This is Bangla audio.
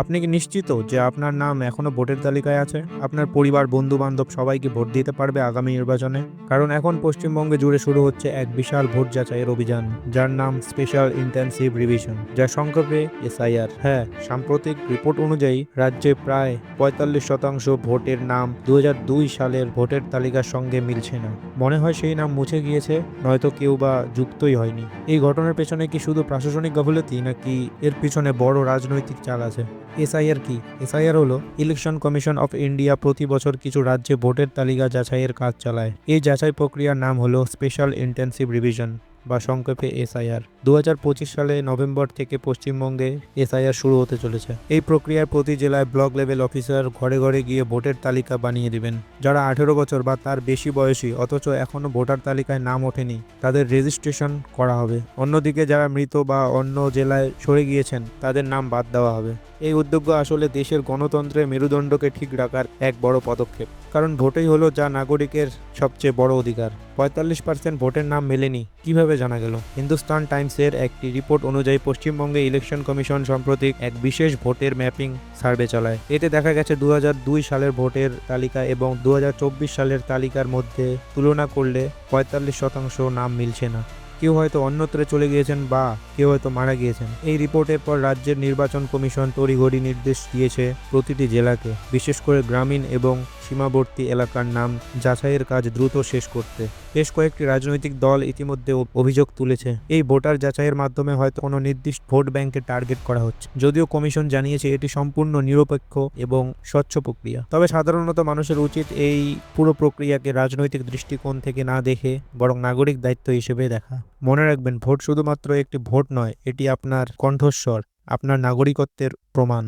আপনি কি নিশ্চিত যে আপনার নাম এখনও ভোটের তালিকায় আছে? আপনার পরিবার বন্ধু বান্ধব সবাইকে ভোট দিতে পারবে আগামী নির্বাচনে? কারণ এখন পশ্চিমবঙ্গে জুড়ে শুরু হচ্ছে এক বিশাল ভোট যাচাইয়ের অভিযান, যার নাম স্পেশাল ইন্টেন্সিভ রিভিশন যা সংক্ষেপে এসআইআর হ্যাঁ সাম্প্রতিক রিপোর্ট অনুযায়ী রাজ্যে প্রায় পঁয়তাল্লিশ শতাংশ ভোটের নাম দু হাজার দুই সালের ভোটের তালিকার সঙ্গে মিলছে না। মনে হয় সেই নাম মুছে গিয়েছে, নয়তো কেউ বা যুক্তই হয়নি। এই ঘটনার পেছনে কি শুধু প্রশাসনিক গাফিলতি, নাকি এর পিছনে বড় রাজনৈতিক চাল আছে? এসআইআর কি? এসআইআর হলো ইলেকশন কমিশন অফ ইন্ডিয়া প্রতি বছর কিছু রাজ্যে ভোটের তালিকা যাচাইয়ের কাজ চালায়। এই যাচাই প্রক্রিয়ার নাম হলো স্পেশাল ইন্টেন্সিভ রিভিশন। বা সংক্ষেপে এসআইআর। দু হাজার পঁচিশ সালে নভেম্বর থেকে পশ্চিমবঙ্গে এসআইআর শুরু হতে চলেছে। এই প্রক্রিয়ার প্রতি জেলায় ব্লক লেভেল অফিসার ঘরে ঘরে গিয়ে ভোটের তালিকা বানিয়ে দিবেন। যারা আঠেরো বছর বা তার বেশি বয়সী, অথচ এখনও ভোটার তালিকায় নাম ওঠেনি, তাদের রেজিস্ট্রেশন করা হবে। অন্যদিকে যারা মৃত বা অন্য জেলায় সরে গিয়েছেন, তাদের নাম বাদ দেওয়া হবে। এই উদ্যোগ আসলে দেশের গণতন্ত্রের মেরুদণ্ডকে ঠিক রাখার এক বড় পদক্ষেপ। কারণ ভোটেই হলো যা নাগরিকের সবচেয়ে বড় অধিকার। পঁয়তাল্লিশ পার্সেন্ট ভোটের নাম মেলেনি। কীভাবে জানা গেল? হিন্দুস্তান টাইমসের একটি রিপোর্ট অনুযায়ী পশ্চিমবঙ্গে ইলেকশন কমিশন সম্প্রতি এক বিশেষ ভোটের ম্যাপিং সার্ভে চালায়। এতে দেখা গেছে দু হাজার দুই সালের ভোটের তালিকা এবং দু হাজার চব্বিশ সালের তালিকার মধ্যে তুলনা করলে পঁয়তাল্লিশ শতাংশ নাম মিলছে না। কেউ হয়তো অন্যত্রে চলে গিয়েছেন বা কেউ হয়তো মারা গিয়েছেন। এই রিপোর্টের পর রাজ্যের নির্বাচন কমিশন তড়িঘড়ি নির্দেশ দিয়েছে প্রতিটি জেলাকে, বিশেষ করে গ্রামীণ এবং সীমাবর্তী এলাকার নাম যাচাইয়ের কাজ দ্রুত শেষ করতে। বেশ কয়েকটি রাজনৈতিক দল ইতিমধ্যে অভিযোগ তুলেছে। এই ভোটার যাচাইয়ের মাধ্যমে হয়তো কোনো নির্দিষ্ট ভোট ব্যাংকে টার্গেট করা হচ্ছে। যদিও কমিশন জানিয়েছে এটি সম্পূর্ণ নিরপেক্ষ এবং স্বচ্ছ প্রক্রিয়া। তবে সাধারণত মানুষের উচিত এই পুরো প্রক্রিয়াকে রাজনৈতিক দৃষ্টিকোণ থেকে না দেখে বরং নাগরিক দায়িত্ব হিসেবে দেখা। মনে রাখবেন, ভোট শুধুমাত্র একটি ভোট নয়, এটি আপনার কণ্ঠস্বর, আপনার নাগরিকত্বের প্রমাণ।